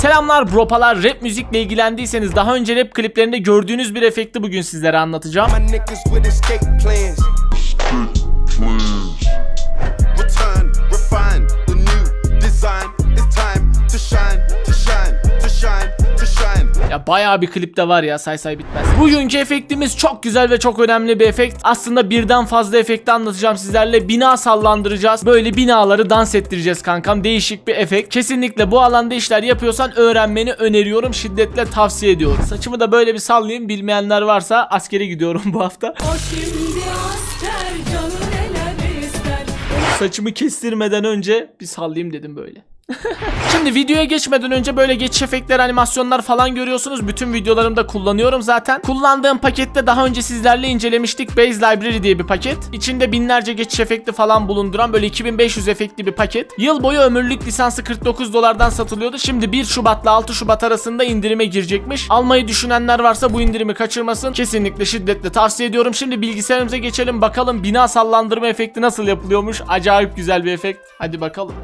Selamlar bropalar. Rap müzikle ilgilendiyseniz daha önce rap kliplerinde gördüğünüz bir efekti bugün sizlere anlatacağım. Ya bayağı bir klipte var ya say say bitmez. Bugünkü efektimiz çok güzel ve çok önemli bir efekt. Aslında birden fazla efekti anlatacağım sizlerle. Bina sallandıracağız. Böyle binaları dans ettireceğiz kankam. Değişik bir efekt. Kesinlikle bu alanda işler yapıyorsan öğrenmeni öneriyorum. Şiddetle tavsiye ediyorum. Saçımı da böyle bir sallayayım. Bilmeyenler varsa askere gidiyorum bu hafta. O şimdi asker canı neler ister Saçımı kestirmeden önce bir sallayayım dedim böyle. Şimdi videoya geçmeden önce böyle geçiş efektler, animasyonlar falan görüyorsunuz. Bütün videolarımda kullanıyorum zaten. Kullandığım pakette daha önce sizlerle incelemiştik. Base Library diye bir paket. İçinde binlerce geçiş efekti falan bulunduran böyle 2500 efektli bir paket. Yıl boyu ömürlük lisansı 49 dolardan satılıyordu. Şimdi 1 Şubat'la 6 Şubat arasında indirime girecekmiş. Almayı düşünenler varsa bu indirimi kaçırmasın. Kesinlikle şiddetle tavsiye ediyorum. Şimdi bilgisayarımıza geçelim bakalım bina sallandırma efekti nasıl yapılıyormuş. Acayip güzel bir efekt. Hadi bakalım.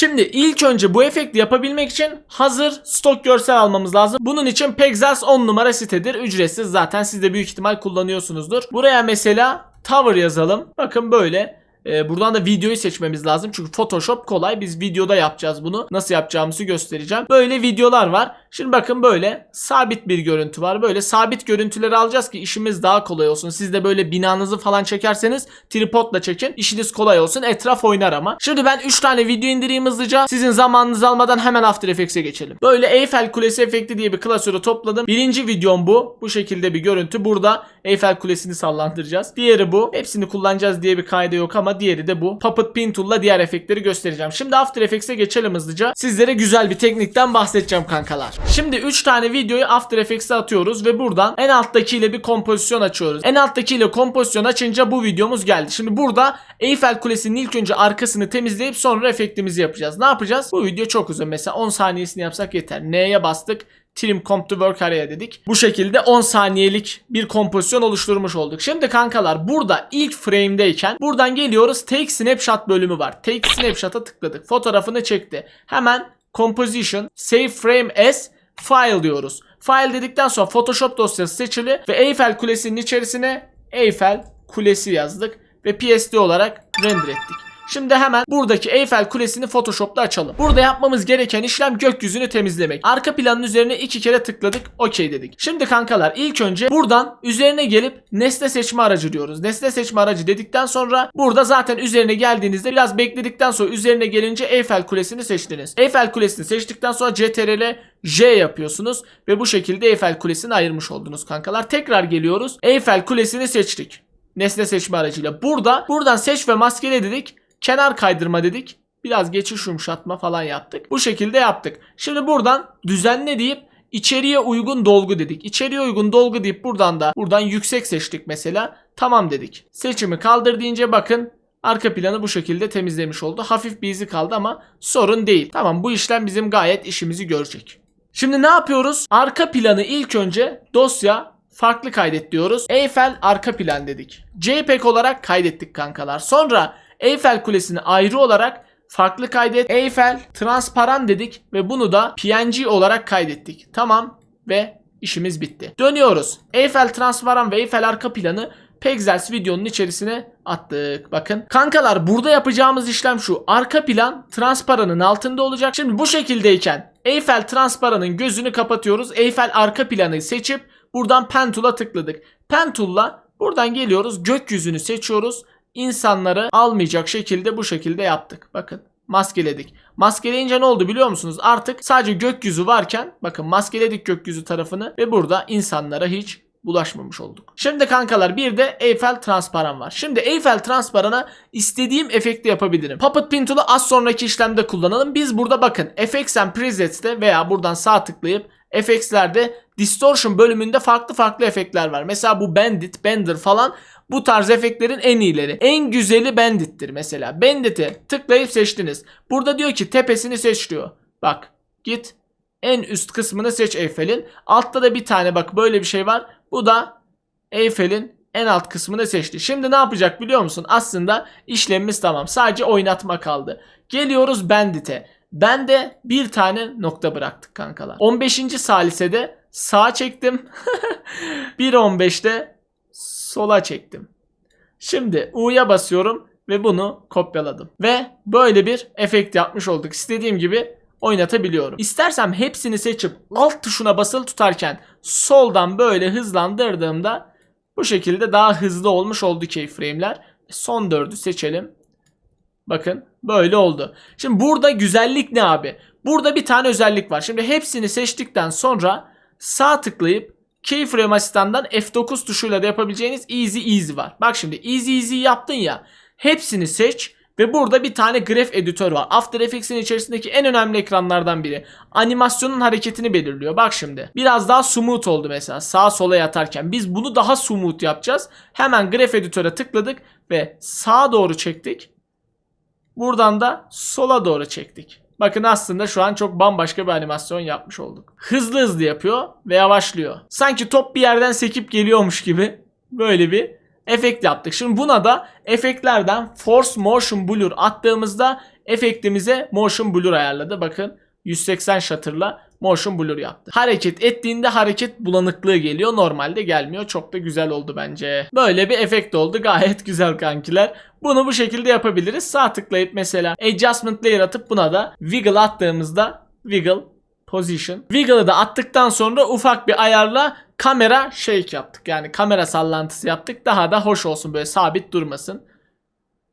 Şimdi ilk önce bu efekti yapabilmek için hazır stok görsel almamız lazım. Bunun için Pexels 10 numara sitedir. Ücretsiz zaten siz de büyük ihtimal kullanıyorsunuzdur. Buraya mesela Tower yazalım. Bakın böyle. Ee, buradan da videoyu seçmemiz lazım. Çünkü Photoshop kolay. Biz videoda yapacağız bunu. Nasıl yapacağımızı göstereceğim. Böyle videolar var. Şimdi bakın böyle sabit bir görüntü var. Böyle sabit görüntüleri alacağız ki işimiz daha kolay olsun. Siz de böyle binanızı falan çekerseniz tripodla çekin. İşiniz kolay olsun. Etraf oynar ama. Şimdi ben 3 tane video indireyim hızlıca. Sizin zamanınızı almadan hemen After Effects'e geçelim. Böyle Eiffel Kulesi efekti diye bir klasörü topladım. Birinci videom bu. Bu şekilde bir görüntü. Burada Eiffel Kulesi'ni sallandıracağız. Diğeri bu. Hepsini kullanacağız diye bir kaydı yok ama diğeri de bu. Puppet Pin Tool'la diğer efektleri göstereceğim. Şimdi After Effects'e geçelim hızlıca. Sizlere güzel bir teknikten bahsedeceğim kankalar. Şimdi 3 tane videoyu After Effects'e atıyoruz ve buradan en alttakiyle bir kompozisyon açıyoruz. En alttakiyle kompozisyon açınca bu videomuz geldi. Şimdi burada Eiffel Kulesi'nin ilk önce arkasını temizleyip sonra efektimizi yapacağız. Ne yapacağız? Bu video çok uzun. Mesela 10 saniyesini yapsak yeter. N'ye bastık. Trim Comp to Work Area dedik. Bu şekilde 10 saniyelik bir kompozisyon oluşturmuş olduk. Şimdi kankalar burada ilk frame'deyken buradan geliyoruz Take Snapshot bölümü var. Take Snapshot'a tıkladık. Fotoğrafını çekti. Hemen Composition, Save Frame As, File diyoruz. File dedikten sonra Photoshop dosyası seçili ve Eiffel Kulesi'nin içerisine Eiffel Kulesi yazdık ve PSD olarak render ettik. Şimdi hemen buradaki Eiffel Kulesi'ni Photoshop'ta açalım. Burada yapmamız gereken işlem gökyüzünü temizlemek. Arka planın üzerine iki kere tıkladık. OK dedik. Şimdi kankalar ilk önce buradan üzerine gelip nesne seçme aracı diyoruz. Nesne seçme aracı dedikten sonra burada zaten üzerine geldiğinizde biraz bekledikten sonra üzerine gelince Eiffel Kulesi'ni seçtiniz. Eiffel Kulesi'ni seçtikten sonra CTRL J yapıyorsunuz ve bu şekilde Eiffel Kulesi'ni ayırmış oldunuz kankalar. Tekrar geliyoruz. Eiffel Kulesi'ni seçtik. Nesne seçme aracıyla. Burada buradan seç ve maskele dedik. Kenar kaydırma dedik. Biraz geçiş yumuşatma falan yaptık. Bu şekilde yaptık. Şimdi buradan düzenle deyip içeriye uygun dolgu dedik. İçeriye uygun dolgu deyip buradan da buradan yüksek seçtik mesela. Tamam dedik. Seçimi kaldır deyince bakın arka planı bu şekilde temizlemiş oldu. Hafif bir izi kaldı ama sorun değil. Tamam bu işlem bizim gayet işimizi görecek. Şimdi ne yapıyoruz? Arka planı ilk önce dosya farklı kaydet diyoruz. Eiffel arka plan dedik. JPEG olarak kaydettik kankalar. Sonra Eiffel Kulesi'ni ayrı olarak farklı kaydet. Eiffel transparan dedik ve bunu da PNG olarak kaydettik. Tamam ve işimiz bitti. Dönüyoruz. Eiffel transparan ve Eiffel arka planı Pexels videonun içerisine attık. Bakın. Kankalar burada yapacağımız işlem şu. Arka plan transparanın altında olacak. Şimdi bu şekildeyken Eiffel transparanın gözünü kapatıyoruz. Eiffel arka planı seçip buradan Pen Tool'a tıkladık. Pen Tool'la buradan geliyoruz. Gökyüzünü seçiyoruz. İnsanları almayacak şekilde bu şekilde yaptık. Bakın maskeledik. Maskeleyince ne oldu biliyor musunuz? Artık sadece gökyüzü varken bakın maskeledik gökyüzü tarafını ve burada insanlara hiç bulaşmamış olduk. Şimdi kankalar bir de Eiffel transparan var. Şimdi Eiffel transparana istediğim efekti yapabilirim. Puppet Pin Tool'u az sonraki işlemde kullanalım. Biz burada bakın FX and Presets'te veya buradan sağ tıklayıp FX'lerde Distortion bölümünde farklı farklı efektler var. Mesela bu Bandit, Bender falan bu tarz efektlerin en iyileri. En güzeli Bandit'tir mesela. Bandit'i tıklayıp seçtiniz. Burada diyor ki tepesini seç diyor. Bak git en üst kısmını seç Eiffel'in. Altta da bir tane bak böyle bir şey var. Bu da Eiffel'in en alt kısmını seçti. Şimdi ne yapacak biliyor musun? Aslında işlemimiz tamam. Sadece oynatma kaldı. Geliyoruz Bandit'e. Bende bir tane nokta bıraktık kankalar. 15. salisede sağa çektim. 1.15'te sola çektim. Şimdi U'ya basıyorum ve bunu kopyaladım. Ve böyle bir efekt yapmış olduk. İstediğim gibi oynatabiliyorum. İstersem hepsini seçip alt tuşuna basılı tutarken soldan böyle hızlandırdığımda bu şekilde daha hızlı olmuş oldu keyframe'ler. Son dördü seçelim. Bakın böyle oldu. Şimdi burada güzellik ne abi? Burada bir tane özellik var. Şimdi hepsini seçtikten sonra sağ tıklayıp Keyframe asistandan F9 tuşuyla da yapabileceğiniz Easy Easy var. Bak şimdi Easy Easy yaptın ya. Hepsini seç ve burada bir tane graf editör var. After Effects'in içerisindeki en önemli ekranlardan biri. Animasyonun hareketini belirliyor. Bak şimdi. Biraz daha smooth oldu mesela sağa sola yatarken. Biz bunu daha smooth yapacağız. Hemen graf editöre tıkladık ve sağa doğru çektik. Buradan da sola doğru çektik. Bakın aslında şu an çok bambaşka bir animasyon yapmış olduk. Hızlı hızlı yapıyor ve yavaşlıyor. Sanki top bir yerden sekip geliyormuş gibi böyle bir efekt yaptık. Şimdi buna da efektlerden Force Motion Blur attığımızda efektimize Motion Blur ayarladı. Bakın 180 shutter'la Motion Blur yaptı. Hareket ettiğinde hareket bulanıklığı geliyor. Normalde gelmiyor. Çok da güzel oldu bence. Böyle bir efekt oldu. Gayet güzel kankiler. Bunu bu şekilde yapabiliriz. Sağ tıklayıp mesela Adjustment Layer atıp buna da Wiggle attığımızda Wiggle Position. Wiggle'ı da attıktan sonra ufak bir ayarla kamera shake yaptık. Yani kamera sallantısı yaptık. Daha da hoş olsun böyle sabit durmasın.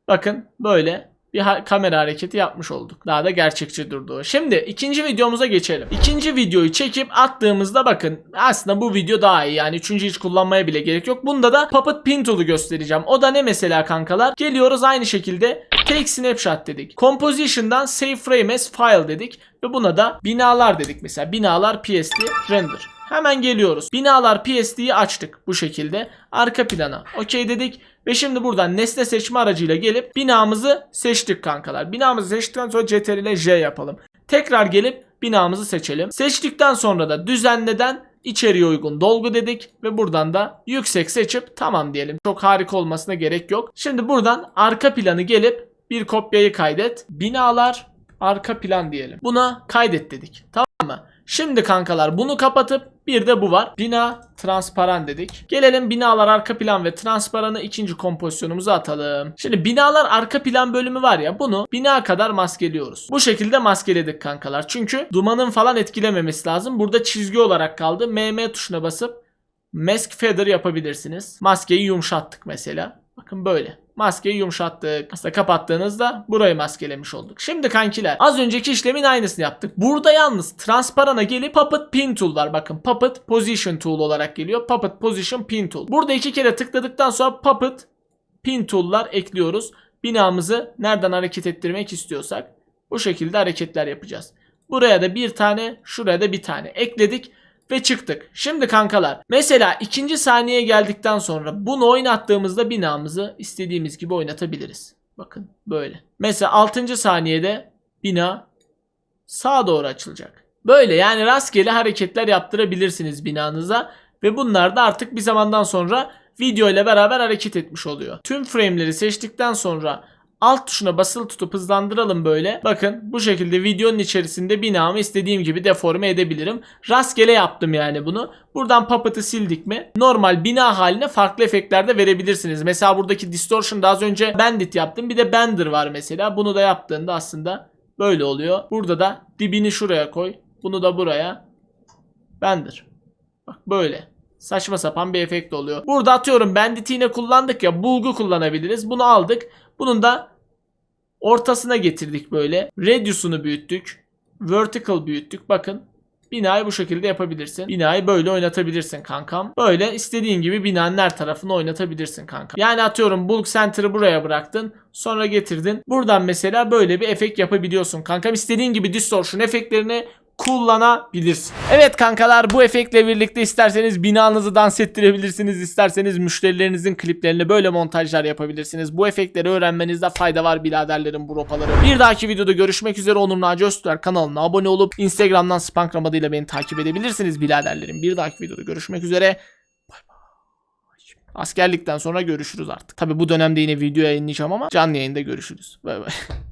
Bakın böyle bir ha- kamera hareketi yapmış olduk. Daha da gerçekçi durdu. Şimdi ikinci videomuza geçelim. İkinci videoyu çekip attığımızda bakın aslında bu video daha iyi. Yani üçüncü hiç kullanmaya bile gerek yok. Bunda da Puppet Pin Tool'u göstereceğim. O da ne mesela kankalar? Geliyoruz aynı şekilde Take Snapshot dedik. Composition'dan Save Frame as File dedik. Ve buna da binalar dedik mesela. Binalar PSD Render. Hemen geliyoruz. Binalar PSD'yi açtık bu şekilde. Arka plana. Okey dedik. Ve şimdi buradan nesne seçme aracıyla gelip binamızı seçtik kankalar. Binamızı seçtikten sonra CTRL ile J yapalım. Tekrar gelip binamızı seçelim. Seçtikten sonra da düzenleden içeriye uygun dolgu dedik ve buradan da yüksek seçip tamam diyelim. Çok harika olmasına gerek yok. Şimdi buradan arka planı gelip bir kopyayı kaydet. Binalar arka plan diyelim. Buna kaydet dedik. Tamam? Şimdi kankalar bunu kapatıp bir de bu var. Bina transparan dedik. Gelelim binalar arka plan ve transparanı ikinci kompozisyonumuza atalım. Şimdi binalar arka plan bölümü var ya bunu bina kadar maskeliyoruz. Bu şekilde maskeledik kankalar. Çünkü dumanın falan etkilememesi lazım. Burada çizgi olarak kaldı. MM tuşuna basıp mask feather yapabilirsiniz. Maskeyi yumuşattık mesela. Bakın böyle. Maskeyi yumuşattık. Aslında kapattığınızda burayı maskelemiş olduk. Şimdi kankiler az önceki işlemin aynısını yaptık. Burada yalnız transparana gelip Puppet Pin Tool var. Bakın Puppet Position Tool olarak geliyor. Puppet Position Pin Tool. Burada iki kere tıkladıktan sonra Puppet Pin Tool'lar ekliyoruz. Binamızı nereden hareket ettirmek istiyorsak bu şekilde hareketler yapacağız. Buraya da bir tane, şuraya da bir tane ekledik ve çıktık. Şimdi kankalar mesela ikinci saniyeye geldikten sonra bunu oynattığımızda binamızı istediğimiz gibi oynatabiliriz. Bakın böyle. Mesela 6. saniyede bina sağa doğru açılacak. Böyle yani rastgele hareketler yaptırabilirsiniz binanıza ve bunlar da artık bir zamandan sonra video ile beraber hareket etmiş oluyor. Tüm frame'leri seçtikten sonra alt tuşuna basılı tutup hızlandıralım böyle. Bakın bu şekilde videonun içerisinde binamı istediğim gibi deforme edebilirim. Rastgele yaptım yani bunu. Buradan puppet'ı sildik mi? Normal bina haline farklı efektler de verebilirsiniz. Mesela buradaki distortion da az önce bandit yaptım. Bir de bender var mesela. Bunu da yaptığında aslında böyle oluyor. Burada da dibini şuraya koy. Bunu da buraya. Bender. Bak böyle. Saçma sapan bir efekt oluyor. Burada atıyorum bandit yine kullandık ya bulgu kullanabiliriz. Bunu aldık. Bunun da ortasına getirdik böyle. Radius'unu büyüttük. Vertical büyüttük. Bakın binayı bu şekilde yapabilirsin. Binayı böyle oynatabilirsin kankam. Böyle istediğin gibi binanın her tarafını oynatabilirsin kankam. Yani atıyorum bulk center'ı buraya bıraktın. Sonra getirdin. Buradan mesela böyle bir efekt yapabiliyorsun kankam. İstediğin gibi distortion efektlerini kullanabilirsin. Evet kankalar bu efektle birlikte isterseniz binanızı dans ettirebilirsiniz. isterseniz müşterilerinizin kliplerini böyle montajlar yapabilirsiniz. Bu efektleri öğrenmenizde fayda var biraderlerim bu ropaları. Bir dahaki videoda görüşmek üzere Onur Naci Öztürk kanalına abone olup Instagram'dan Spankram adıyla beni takip edebilirsiniz biraderlerim. Bir dahaki videoda görüşmek üzere. Askerlikten sonra görüşürüz artık. Tabi bu dönemde yine video yayınlayacağım ama canlı yayında görüşürüz. Bay bay.